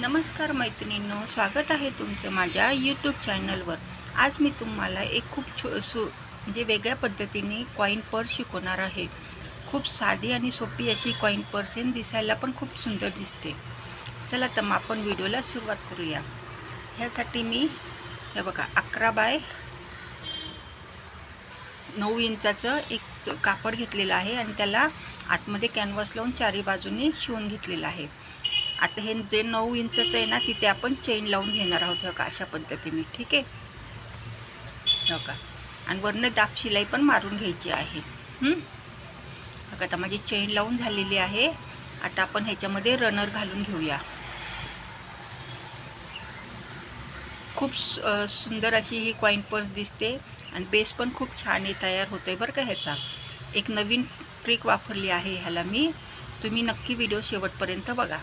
नमस्कार मैत्रिणींनो स्वागत आहे तुमचं माझ्या यूट्यूब चॅनलवर आज मी तुम्हाला एक खूप छो सु म्हणजे वेगळ्या पद्धतीने कॉईन पर्स शिकवणार आहे. खूप साधी आणि सोपी अशी कॉईन पर्स आहे दिसायला पण खूप सुंदर दिसते. चला तर मग आपण व्हिडिओला सुरुवात करूया. ह्यासाठी मी हे बघा अकरा बाय नऊ इंचाचं एक कापड घेतलेलं आहे आणि त्याला आतमध्ये कॅनव्हास लावून चारी बाजूने शिवून घेतलेलं आहे. आता हे जे नऊ इंचचं आहे ना तिथे आपण चेन लावून घेणार आहोत का अशा पद्धतीने ठीक आहे? हो का आणि वरनं दाब शिलाई पण मारून घ्यायची आहे. बघा हो? का आता माझी चेन लावून झालेली आहे. आता आपण ह्याच्यामध्ये रनर घालून घेऊया. खूप सुंदर अशी ही कॉईन पर्स दिसते आणि बेस पण खूप छान आहे तयार होतोय बरं का ह्याचा. एक नवीन ट्रिक वापरली आहे ह्याला मी. तुम्ही नक्की व्हिडिओ शेवटपर्यंत बघा.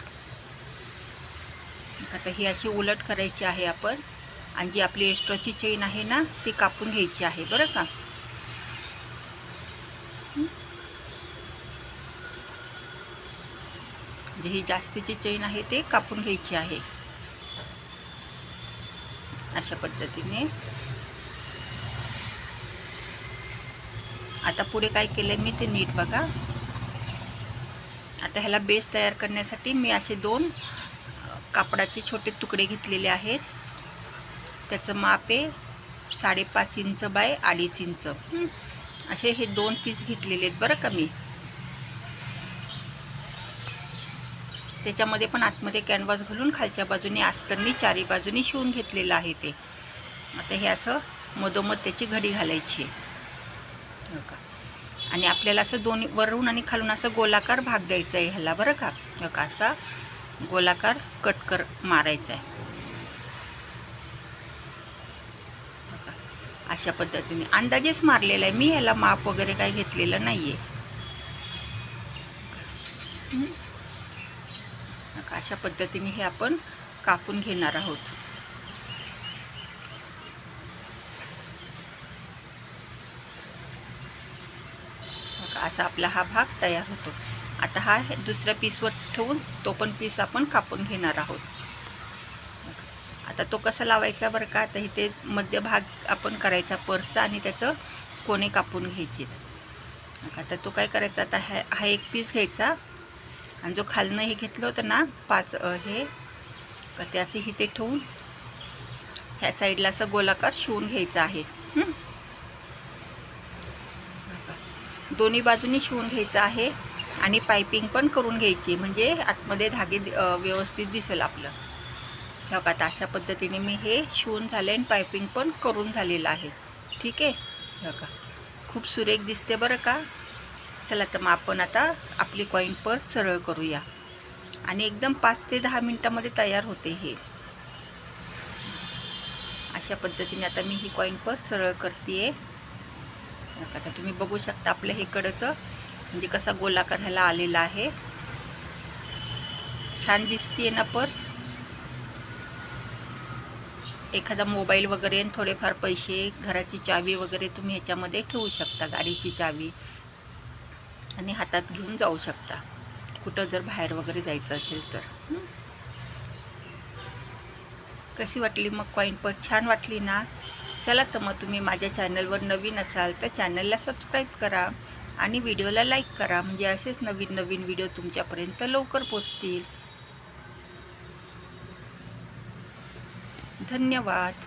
आता ही अशी उलट करायची आहे आपण. आणि जी आपली एक्स्ट्राची चेन आहे ना ती कापून घ्यायची आहे बरं का? जे जी ही जास्तीची चेन आहे ते कापून घ्यायची आहे. अशा पद्धतीने. आता पुढे काय केलं मी ते नीट बघा. आता ह्याला बेस तयार करण्यासाठी मी असे दोन कापडाचे छोटे तुकडे घेतलेले आहेत. त्याचं माप आहे साडेपाच इंच बाय अडीच इंच. असे हे दोन पीस घेतलेले आहेत बरं का मी. त्याच्यामध्ये पण आतमध्ये कॅनव्हास घालून खालच्या बाजूने आस्तरनी चारी बाजूनी शिवून घेतलेलं आहे ते. आता हे असं मधोमध त्याची घडी घालायची आहे. हो का? आणि आपल्याला असं दोन्ही वरून आणि खालून असं गोलाकार भाग द्यायचा आहे ह्याला बरं का? हो का? असा गोलाकार कट कर मारायचा आहे. अशा पद्धतीने. अंदाजेच मारलेला आहे. मी याला माप वगैरे काही घेतलेलं नाही आहे अशा पद्धतीने हे आपण कापून घेणार आहोत. असा आपला हा भाग तयार होतो. आता हा हे दुसऱ्या पीसवर ठेवून तो पण पीस आपण कापून घेणार आहोत. आता तो कसा लावायचा बरं का? तर इथे मध्यभाग आपण करायचा परचा आणि त्याचं कोणे कापून घ्यायचे आता तो काय करायचा? आता हा हा एक पीस घ्यायचा. आणि जो खालनं हे घेतलं होतं ना पाच हे ते असे इथे ठेवून ह्या साईडला असं गोलाकार शिवून घ्यायचा आहे. दोन्ही बाजूनी शिवून घ्यायचं आहे. आणि पायपिंग पण करून घ्यायची. म्हणजे आतमध्ये धागे व्यवस्थित दिसेल आपलं. हे बघा आता अशा पद्धतीने मी हे शिवून झाले आणि पायपिंग पण करून झालेलं आहे. ठीक आहे? हे बघा. खूप सुरेख दिसते बरं का? चला तर मग आपण आता आपली कॉईन पर्स सरळ करूया. आणि एकदम पाच ते दहा मिनटामध्ये तयार होते हे. अशा पद्धतीने आता मी ही कॉईन पर्स सरळ करते आहे आता तुम्ही बघू शकता आपलं हे कडचं म्हणजे कसा गोलाकार ह्याला आलेला आहे. छान दिसतीये ना पर्स. एखादा मोबाईल वगैरे आणि थोडेफार पैसे घराची चावी वगैरे तुम्ही ह्याच्यामध्ये ठेवू शकता गाडीची चावी. आणि हातात घेऊन जाऊ शकता. कुठं जर बाहेर वगैरे जायचं असेल तर. कशी वाटली मग कॉईन पण छान वाटली ना? चला तर मग तुम्ही माझ्या चॅनलवर नवीन असाल तर चॅनलला सबस्क्राईब करा. आणि व्हिडिओला लाईक करा. म्हणजे असेच नवीन नवीन व्हिडिओ तुमच्यापर्यंत लवकर पोचतील. धन्यवाद.